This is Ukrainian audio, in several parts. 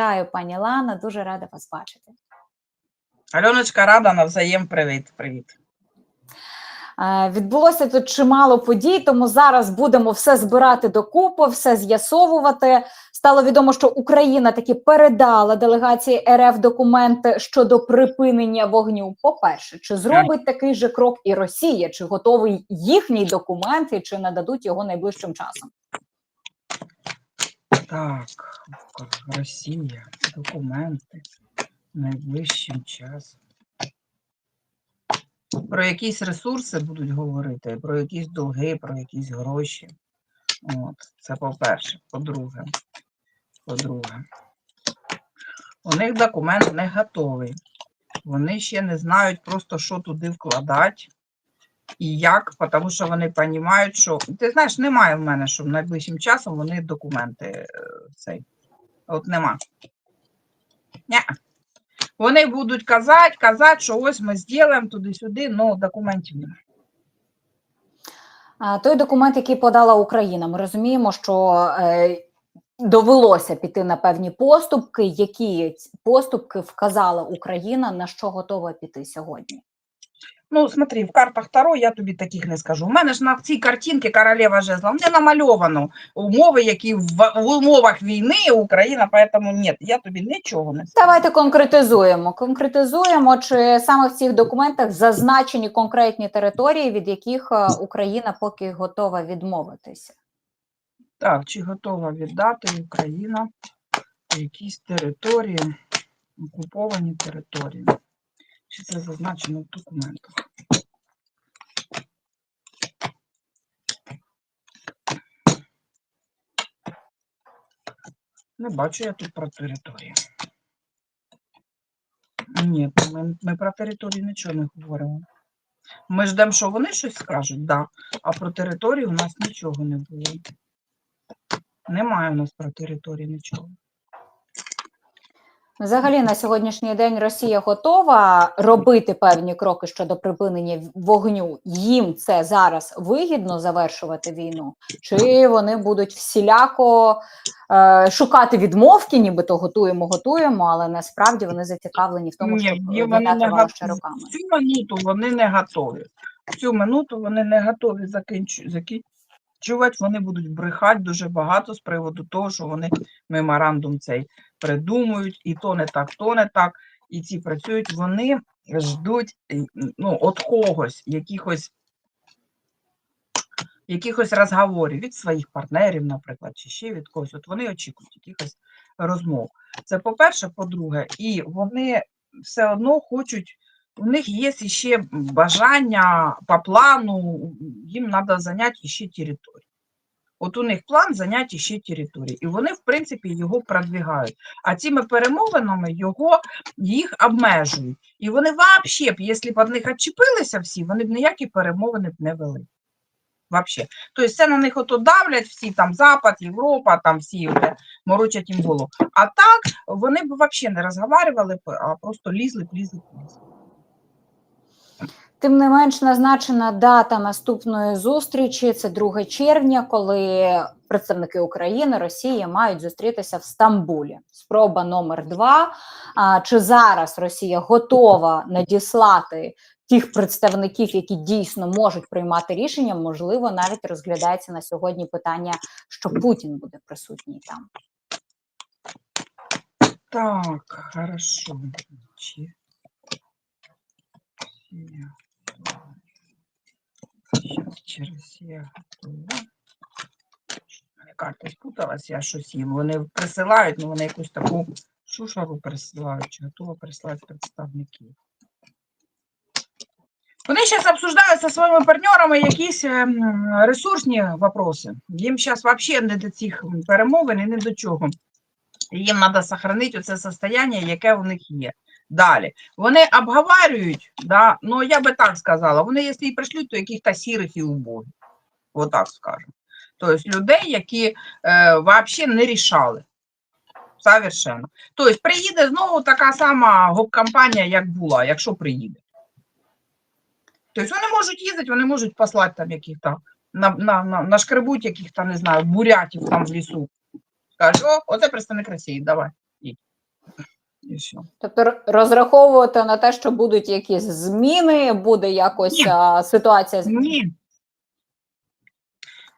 Вітаю, пані Лана. Дуже рада вас бачити. Альоночка рада навзаєм привіт. Привіт. Відбулося тут чимало подій, тому зараз будемо все збирати докупи, все з'ясовувати. Стало відомо, що Україна таки передала делегації РФ документи щодо припинення вогню. По-перше, чи зробить такий же крок і Росія? Чи готовий їхній документ, і чи нададуть його найближчим часом? Так, Росія, документи найближчим часом. Про якісь ресурси будуть говорити, про якісь долги, про якісь гроші. От, це по-перше. По-друге, по-друге, у них документ не готовий. Вони ще не знають просто, що туди вкладати і як, тому що вони розуміють, що ти знаєш, немає в мене, що найближчим часом вони документи е, цей. От нема. Ня. Вони будуть казати, казати, що ось ми зробимо туди-сюди, але документів немає. А, Той документ, який подала Україна, ми розуміємо, що е, довелося піти на певні поступки. Які поступки вказала Україна, на що готова піти сьогодні? Ну, смотри, в картах Таро я тобі таких не скажу. У мене ж на цій картинці королева жезла не намальовано умови, які в, в умовах війни Україна, тому ні, я тобі нічого не скажу. Давайте конкретизуємо. Конкретизуємо, чи саме в цих документах зазначені конкретні території, від яких е, Україна поки готова відмовитися. Так, чи готова віддати Україна якісь території, окуповані території? Чи це зазначено в документах? Не бачу я тут про територію. Ні, ми, ми про територію нічого не говоримо. Ми ждемо, що вони щось скажуть, да. а про територію у нас нічого не було. Немає у нас про територію нічого. Взагалі на сьогоднішній день Росія готова робити певні кроки щодо припинення вогню. Їм це зараз вигідно завершувати війну, чи вони будуть всіляко е, шукати відмовки, нібито готуємо, готуємо, але насправді вони зацікавлені в тому, Ні, щоб ні, не тривала ще роками. Цю минуту вони не готові. Цю минуту вони не готові закінчу- закінчувати, вони будуть брехати дуже багато з приводу того, що вони меморандум цей придумують, і то не так, то не так. І ці працюють, вони ждуть е, ну, от когось, якихось, якихось розговорів від своїх партнерів, наприклад, чи ще від когось. От вони очікують якихось розмов. Це по-перше, по-друге, і вони все одно хочуть, у них є ще бажання по плану, їм треба зайняти ще територію. От у них план зайняти ще території, і вони, в принципі, його продвигають. А цими перемовинами його їх обмежують. І вони взагалі якщо б від них відчепилися всі, вони б ніякі перемовини б не вели. Вообще. Тобто це на них ото давлять всі, там Запад, Європа, там всі морочать їм голову. А так вони б взагалі не розговорювали, а просто лізли, лізли, лізли. Тим не менш, назначена дата наступної зустрічі це 2 червня, коли представники України, Росії мають зустрітися в Стамбулі. Спроба номер два. Чи зараз Росія готова надіслати тих представників, які дійсно можуть приймати рішення? Можливо, навіть розглядається на сьогодні питання, що Путін буде присутній там. Так, хорошо. У мене Карта спуталась, я щось їм. Вони присилають, ну вони якусь таку шушару присилають, чи готова прислати представників. Вони зараз обсуждають зі своїми партнерами якісь ем, ресурсні вопроси. Їм зараз взагалі не до цих перемовин і не до чого. Їм треба зберігати оце состояння, яке у них є. Далі. Вони обговорюють, да, ну я би так сказала, вони, якщо і прийшлють, то яких-то сірих і убогих. Отак скажемо. Тобто людей, які е, взагалі не рішали. Совершенно. Тобто приїде знову така сама гоп-кампанія, як була, якщо приїде. Тобто вони можуть їздити, вони можуть послати там яких-то, на, на, на, нашкребуть яких-то, не знаю, бурятів там в лісу. Кажуть, о, оце представник Росії, давай. Їдь». І все. Тобто розраховувати на те, що будуть якісь зміни, буде якось Ні. а, ситуація змінена. Ні.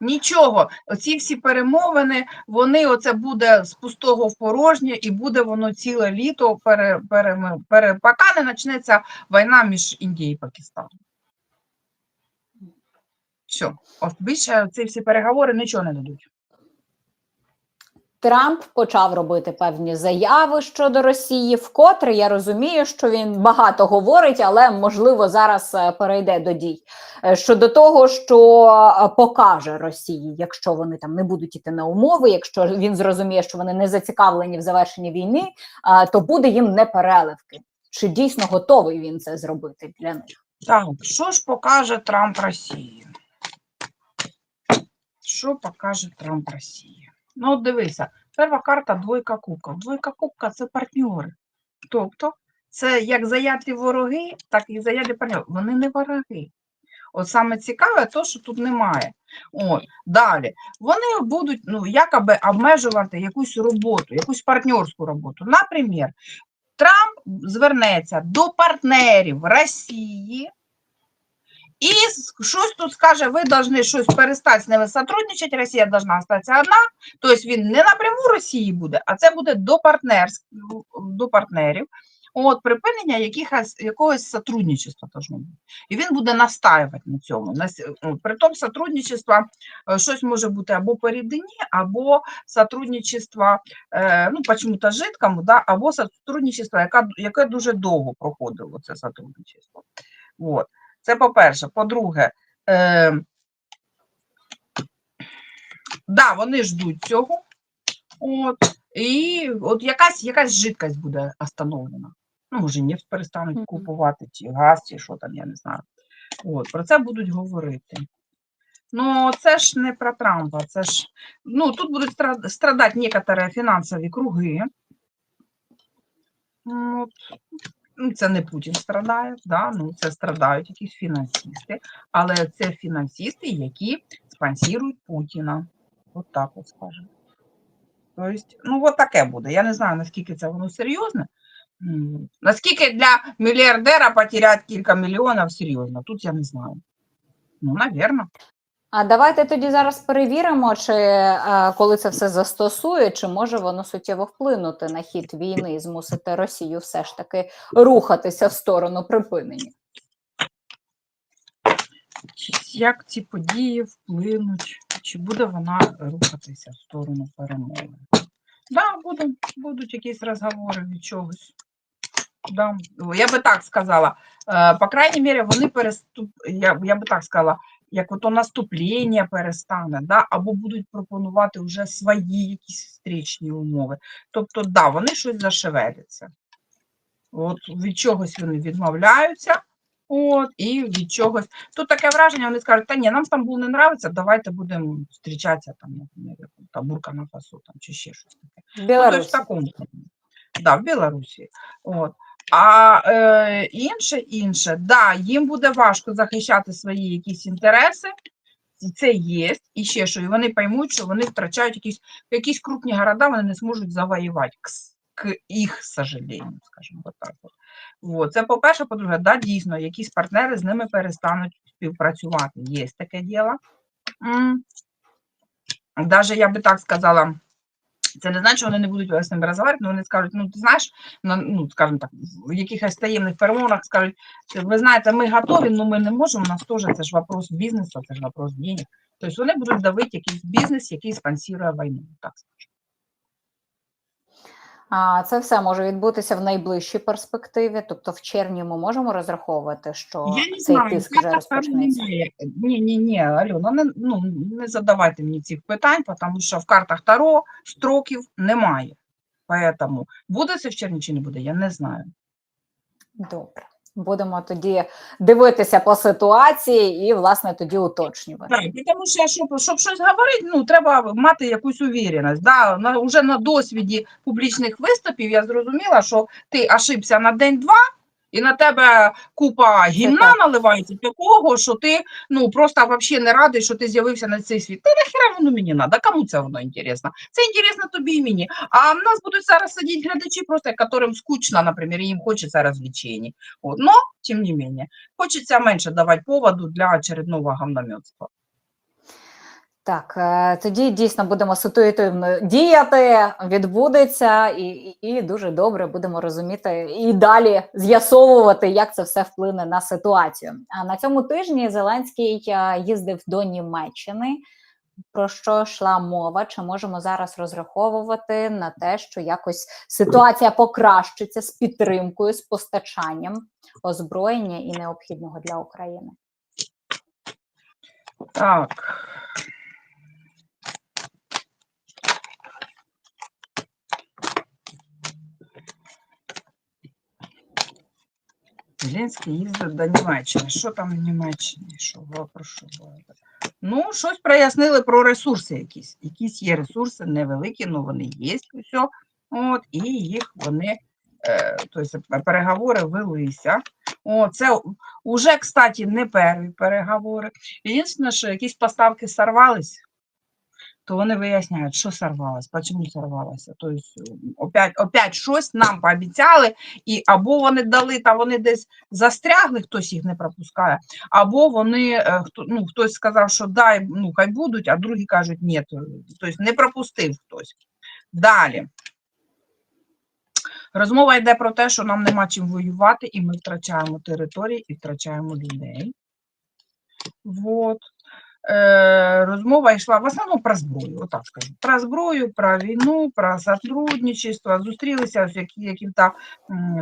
Нічого, оці всі перемовини, вони оце буде з пустого в порожнє, і буде воно ціле літо, пере, пере, пере, поки не почнеться війна між Індією і Пакистаном. Все. Більше ці всі переговори нічого не дадуть. Трамп почав робити певні заяви щодо Росії. Вкотре я розумію, що він багато говорить, але можливо зараз е, перейде до дій Е, щодо того, що е, покаже Росії, якщо вони там не будуть іти на умови, якщо він зрозуміє, що вони не зацікавлені в завершенні війни, то буде їм непереливки. Чи дійсно готовий він це зробити для них? Так, що ж покаже Трамп Росії? Що покаже Трамп Росії? Ну, от дивися, перша карта двойка кубка. Двойка кубка це партньори. Тобто, це як заядлі вороги, так і заядлі партньори. Вони не вороги. От саме цікаве, то, що тут немає. От, далі. Вони будуть ну, якоби обмежувати якусь роботу, якусь партнерську роботу. Наприклад, Трамп звернеться до партнерів Росії і щось тут скаже, ви повинні щось перестати з ними сотрудничати, Росія повинна залишитися одна. Тобто він не напряму Росії буде, а це буде до, партнерськ- до партнерів. От припинення якихось, якогось сотрудничества бути. І він буде настаювати на цьому. При тому сотрудничество е, щось може бути або по рідині, або сотрудничество, е, ну, почему-то жидкому, да, або сотрудничество, яке дуже довго проходило це сотрудничество. От. Це по-перше. По-друге, е, да, вони ждуть цього. От, і от якась, якась жидкость буде остановлена. Ну, може, нефть перестануть купувати, чи газ, чи що там, я не знаю. От, про це будуть говорити. Ну, це ж не про Трампа, це ж. Ну, тут будуть страдати некоторі фінансові круги. От. Ну, це не Путін страдає, да? ну, це страдають якісь фінансисти, але це фінансисти, які спонсорують Путіна. От так от скажемо. Тобто, ну, от таке буде. Я не знаю, наскільки це воно серйозне. Наскільки для мільярдера потеряти кілька мільйонів серйозно, тут я не знаю. Ну, навірно. А давайте тоді зараз перевіримо, чи е, коли це все застосує, чи може воно суттєво вплинути на хід війни і змусити Росію все ж таки рухатися в сторону припинення. Як ці події вплинуть, чи буде вона рухатися в сторону перемоги? Да, буде, будуть якісь розговори від чогось. Да. Я би так сказала. Е, По крайній мірі, вони переступ... я, я би так сказала, як ото наступлення перестане, да? або будуть пропонувати вже свої якісь встрічні умови. Тобто, да, вони щось зашевеляться. От від чогось вони відмовляються, от, і від чогось. Тут таке враження, вони скажуть, та ні, нам Стамбул не нравиться, давайте будемо зустрічатися там, наприклад, там, Буркана Фасо там, чи ще щось таке. В Ну, тобто в такому. Да, в Білорусі. От. А е, інше, інше, да, їм буде важко захищати свої якісь інтереси. Це є, і ще що, і вони поймуть, що вони втрачають якісь, якісь крупні города, вони не зможуть завоювати, к, к їх сожалению, скажімо так. От. Це по-перше, по-друге, да, дійсно, якісь партнери з ними перестануть співпрацювати. Є таке діло. Даже я би так сказала, це не значить, що вони не будуть з ними розмовляти, але вони скажуть, ну ти знаєш, на- ну, скажімо так, в якихось таємних перемовах скажуть, ви знаєте, ми готові, але ми не можемо, у нас теж це ж вопрос бізнесу, це ж вопрос денег. Тобто вони будуть давити якийсь бізнес, який спонсірує війну. Так це все може відбутися в найближчій перспективі. Тобто, в червні ми можемо розраховувати, що Я не цей знаю, тиск вже розпочнеться. Ні, ні, ні, Альона, не, ну, не задавайте мені цих питань, тому що в картах Таро строків немає. Поэтому буде це в червні чи не буде, я не знаю. Добре. Будемо тоді дивитися по ситуації і, власне, тоді уточнювати. Так, тому що, щоб, щоб щось говорити, ну, треба мати якусь увіреність. Да? На, уже на досвіді публічних виступів я зрозуміла, що ти ошибся на день-два, І на тебе купа гімна наливається такого, що ти ну просто вообще не радий, що ти з'явився на цей світ. Та нахера воно мені надо? Кому це воно інтересно? Це інтересно тобі і мені. А в нас будуть зараз сидіти глядачі, просто яким скучно, наприклад, їм хочеться розвлечень. От. Но, тим не менее, хочеться менше давати поводу для очередного гамномётства. Так, е, тоді дійсно будемо ситуативно діяти, відбудеться, і, і, і дуже добре будемо розуміти і далі з'ясовувати, як це все вплине на ситуацію. А на цьому тижні Зеленський е, їздив до Німеччини. Про що йшла мова? Чи можемо зараз розраховувати на те, що якось ситуація покращиться з підтримкою, з постачанням озброєння і необхідного для України? Так. Зеленський їздить до Німеччини. Що там в Німеччині? Що про що говорите? Ну, щось прояснили про ресурси якісь. Якісь є ресурси невеликі, але вони є усе. От, і їх вони, е, тобто переговори велися. О, це вже, кстати, не перші переговори. Єдине, що якісь поставки сорвались, то вони виясняють, що сорвалось, чому сорвалося. Тобто, опять, опять щось нам пообіцяли, і або вони дали, та вони десь застрягли, хтось їх не пропускає, або вони, е, ну, хтось сказав, що дай, ну, хай будуть, а другі кажуть, ні, тобто не пропустив хтось. Далі. Розмова йде про те, що нам нема чим воювати, і ми втрачаємо території і втрачаємо людей. Вот. Е, розмова йшла в основному про зброю, отак скажу. Про зброю, про війну, про сотрудничество. Зустрілися з які, яким-то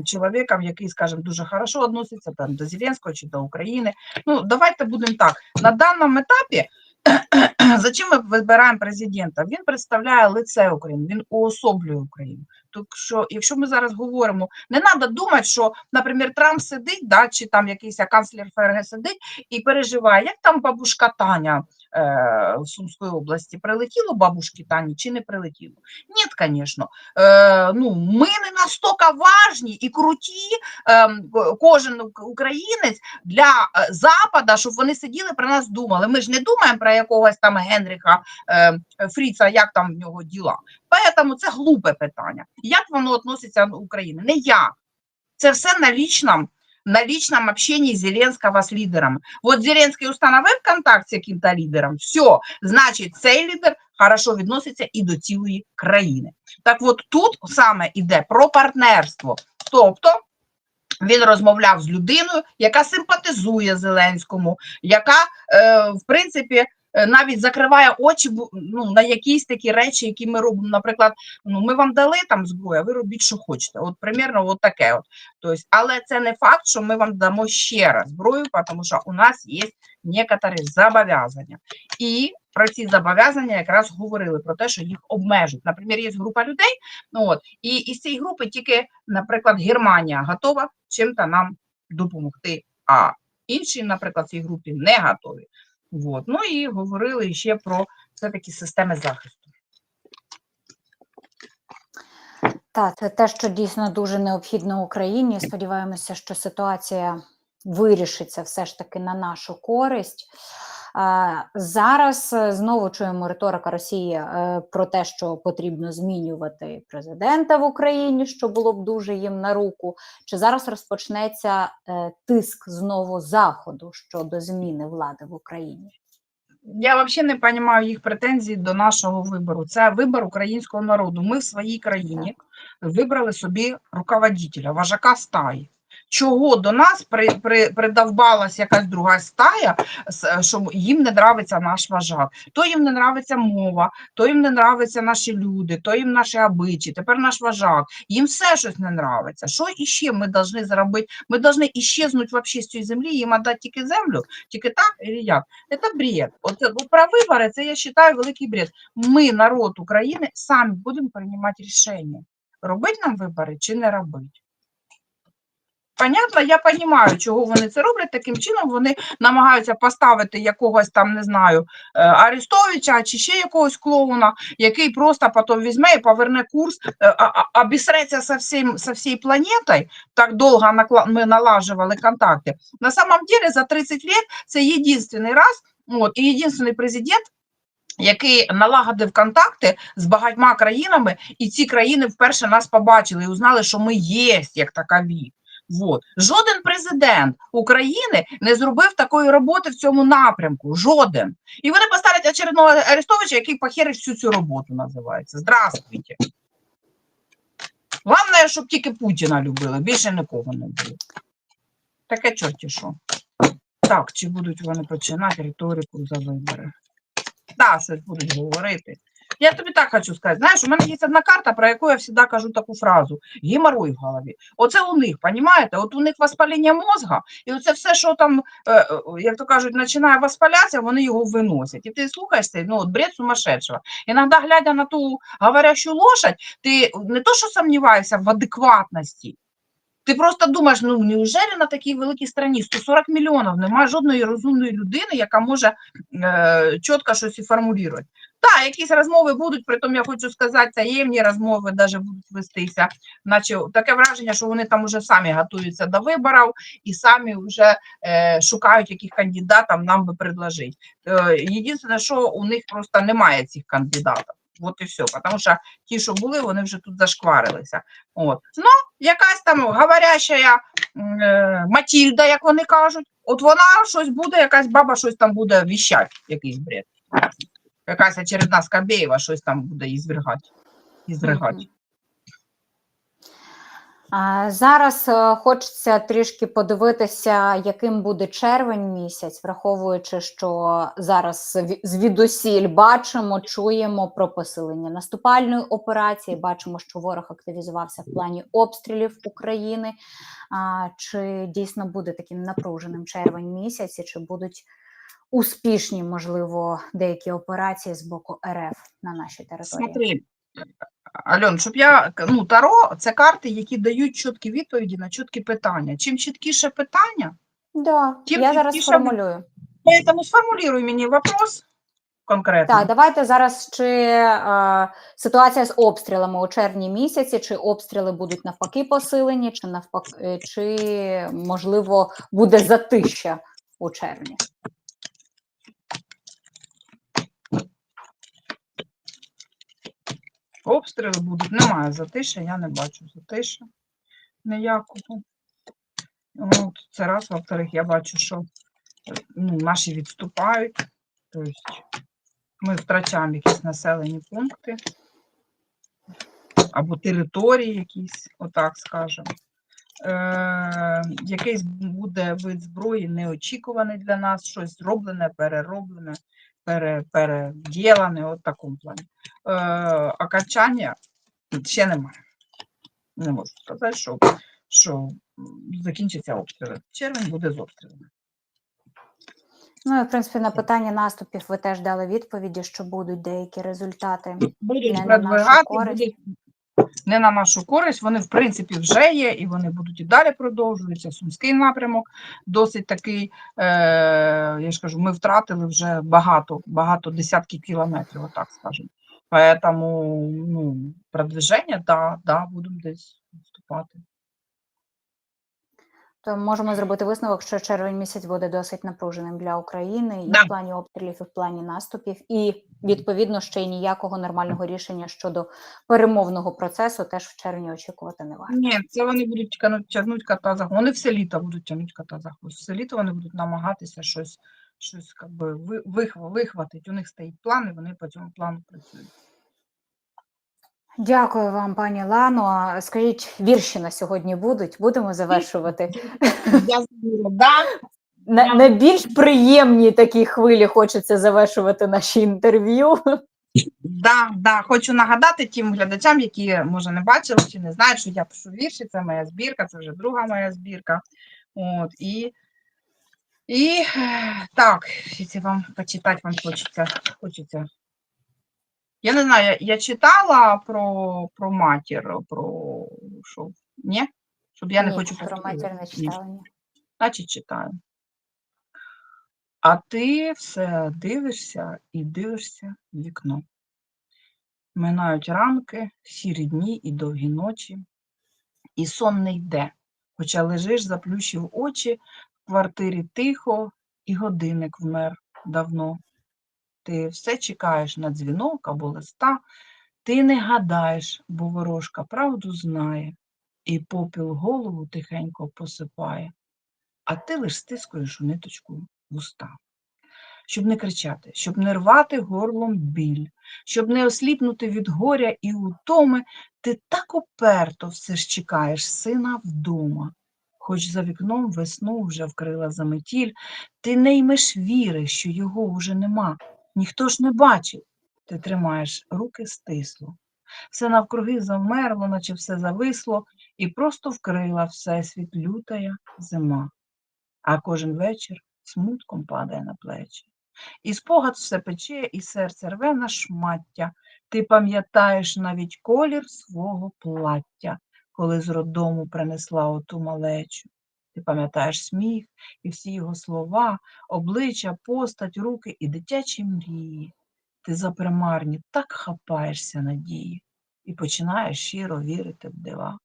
чоловіком, який, скажімо, дуже хорошо відноситься там, до Зеленського чи до України. Ну, давайте будемо так. На даному етапі Зачем ми вибираємо президента? Він представляє лице України, він уособлює Україну. Так що, якщо ми зараз говоримо, не треба думати, що, наприклад, Трамп сидить, да, чи там якийсь канцлер ФРГ сидить і переживає, як там бабушка Таня е, в Сумської області прилетіло бабушки Тані чи не прилетіло? Ні, звісно. Е, ну, ми не настільки важні і круті, е, кожен українець для е, Запада, щоб вони сиділи про нас думали. Ми ж не думаємо про якогось там Генріха е, Фріца, як там в нього діла. Поэтому це глупе питання. Як воно відноситься до України? Не я. Це все на лічному, на личном общении Зеленского з лідерами. От Зеленський установив контакт з яким-то лідером, все, значить, цей лідер хорошо відноситься і до цілої країни. Так от тут саме йде про партнерство. Тобто він розмовляв з людиною, яка симпатизує Зеленському, яка, е, в принципі, навіть закриває очі ну, на якісь такі речі, які ми робимо. Наприклад, ну, ми вам дали там зброю, а ви робіть, що хочете. От примірно от таке. От. Тобто, але це не факт, що ми вам дамо ще раз зброю, тому що у нас є некоторі зобов'язання. І про ці зобов'язання якраз говорили про те, що їх обмежують. Наприклад, є група людей, ну от, і із цієї групи тільки, наприклад, Германія готова чим-то нам допомогти, а інші, наприклад, в цій групі не готові. От. Ну і говорили ще про все-таки системи захисту. Так, це те, що дійсно дуже необхідно Україні. Сподіваємося, що ситуація вирішиться все ж таки на нашу користь. Зараз е, знову чуємо риторика Росії е, про те, що потрібно змінювати президента в Україні, що було б дуже їм на руку. Чи зараз розпочнеться е, тиск знову заходу щодо зміни влади в Україні? Я взагалі не розумію їх претензій до нашого вибору. Це вибор українського народу. Ми в своїй країні вибрали собі руководителя, вожака стаї. Чого до нас при, при, придавбалась якась друга стая, що їм не нравиться наш вожак, то їм не нравиться мова, то їм не нравиться наші люди, то їм наші обичі, тепер наш вожак. Їм все щось не нравиться. Що іще ми повинні зробити? Ми повинні іщезнути вообще з цієї землі, їм віддати тільки землю, тільки так і як? Це бред. От це- ну, про вибори це я вважаю великий бред. Ми, народ України, самі будемо приймати рішення, робити нам вибори чи не робити. Понятно, я розумію, чого вони це роблять. Таким чином вони намагаються поставити якогось там, не знаю, е, Арестовича чи ще якогось клоуна, який просто потім візьме і поверне курс, е, обісреться со, всім, со всією планетою. Так довго ми налажували контакти. На самом деле за 30 років це єдиний раз, от, і єдиний президент, який налагодив контакти з багатьма країнами, і ці країни вперше нас побачили і узнали, що ми є як такові. Вот. Жоден президент України не зробив такої роботи в цьому напрямку. Жоден. І вони поставлять очередного Арестовича, який похерить всю цю роботу називається. Здравствуйте. Головне, щоб тільки Путіна любили, більше нікого не було. Таке чорті що. Так, чи будуть вони починати риторику за вибори? Так, щось будуть говорити. Я тобі так хочу сказати. Знаєш, у мене є одна карта, про яку я завжди кажу таку фразу: геморрой в голові. Оце у них, понімаєте? От у них воспаління мозга, і оце все, що там, е, е, як то кажуть, починає воспалятися, вони його виносять. І ти слухаєш цей, ну, от бред сумасшедшего. Іноді, глядя на ту говорящу лошадь, ти не то, що сумніваєшся в адекватності, ти просто думаєш, ну неужели на такій великій страні 140 мільйонів немає жодної розумної людини, яка може е, чітко щось і формулювати. Так, якісь розмови будуть, притом я хочу сказати, таємні розмови навіть будуть вестися, наче таке враження, що вони там вже самі готуються до виборів і самі вже е, шукають, яких кандидатів нам би предложити. Е, єдине, що у них просто немає цих кандидатів. От і все, тому що ті, що були, вони вже тут зашкварилися. От. Ну, якась там говоряща е, Матільда, як вони кажуть, от вона щось буде, якась баба щось там буде віщати, якийсь бред. Якась очередна Скабєєва щось там буде ізвергати. А, Зараз е, хочеться трішки подивитися, яким буде червень місяць, враховуючи, що зараз звідусіль бачимо, чуємо про посилення наступальної операції. Бачимо, що ворог активізувався в плані обстрілів України. Чи дійсно буде таким напруженим червень місяць, і чи будуть успішні, можливо, деякі операції з боку РФ на нашій території? Смотри, Альон, щоб я ну, Таро це карти, які дають чіткі відповіді на чіткі питання. Чим чіткіше питання, Да, Тим я зараз сформулюю. поэтому сформулюй мені вопрос конкретно. Так, давайте зараз чи е, ситуація з обстрілами у червні місяці, чи обстріли будуть навпаки посилені, чи навпаки, чи можливо буде затища у червні? Обстріли будуть, немає затиша, я не бачу затиша ніякого. От, це раз, во-вторых, я бачу, що ну, наші відступають, тобто ми втрачаємо якісь населені пункти. Або території якісь, отак скажемо. Е, якийсь буде вид зброї неочікуваний для нас, щось зроблене, перероблене, пере, от в такому плані. Е, окончання ще немає. Не можу сказати, що, що закінчиться обстріли. Червень буде з обстрілами. Ну і в принципі на питання наступів ви теж дали відповіді, що будуть деякі результати. Будуть продвигати, будуть не на нашу користь, вони в принципі вже є, і вони будуть і далі продовжуються. Сумський напрямок досить такий, е, я ж кажу, ми втратили вже багато, багато десятків кілометрів, отак скажемо. Поэтому ну, продвиження, да, да, будемо десь вступати. То можемо зробити висновок, що червень місяць буде досить напруженим для України і Да. в плані обстрілів, і в плані наступів, і відповідно ще й ніякого нормального рішення щодо перемовного процесу теж в червні очікувати не варто. Ні, це вони будуть тягнути, кота за. Вони все літо будуть тягнути кота за хвост. Все літо вони будуть намагатися щось, щось как би, ви- вихва- вихватити. У них стоїть план, і вони по цьому плану працюють. Дякую вам, пані Лано. Скажіть, вірші на сьогодні будуть? Будемо завершувати. Я да. На, на більш приємній такій хвилі хочеться завершувати наші інтерв'ю. Да, да. Хочу нагадати тим глядачам, які може не бачили чи не знають, що я пишу вірші, це моя збірка, це вже друга моя збірка. От, і, і е, так, вам почитати вам хочеться. хочеться. Я не знаю, я, я читала про, про матір, про що? Ні? Щоб я не Ні, хочу про матір не читала. Ні. Значить, читаю. А ти все дивишся і дивишся в вікно. Минають ранки, сірі дні і довгі ночі, і сон не йде, хоча лежиш, заплющив очі, в квартирі тихо, і годинник вмер давно. Ти все чекаєш на дзвінок або листа, ти не гадаєш, бо ворожка правду знає, і попіл голову тихенько посипає, а ти лиш стискуєш у ниточку вуста. Щоб не кричати, щоб не рвати горлом біль, щоб не осліпнути від горя і утоми, ти так уперто все ж чекаєш сина вдома. Хоч за вікном весну вже вкрила заметіль, ти не ймеш віри, що його уже нема, ніхто ж не бачив. Ти тримаєш руки стисло. Все навкруги замерло, наче все зависло, і просто вкрила всесвіт лютая зима. А кожен вечір смутком падає на плечі. І спогад все пече, і серце рве на шмаття. Ти пам'ятаєш навіть колір свого плаття, коли з роддому принесла оту малечу. Ти пам'ятаєш сміх і всі його слова, обличчя, постать, руки і дитячі мрії. Ти за примарні так хапаєшся надії і починаєш щиро вірити в дива.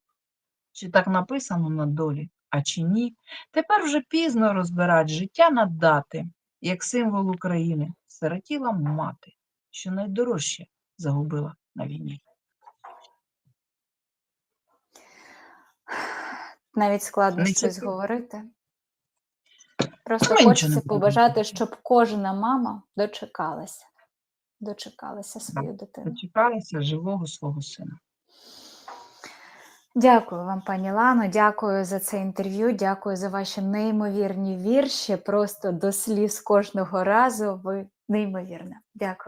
Чи так написано на долі, а чи ні? Тепер вже пізно розбирать життя на дати, як символ України, сиротіла мати, що найдорожче загубила на війні. Навіть складно Не щось говорити. Просто Ми хочеться побажати, щоб кожна мама дочекалася. Дочекалася свою дитину. Дочекалася живого свого сина. Дякую вам, пані Лано. Дякую за це інтерв'ю. Дякую за ваші неймовірні вірші. Просто до сліз кожного разу. Ви неймовірна. Дякую.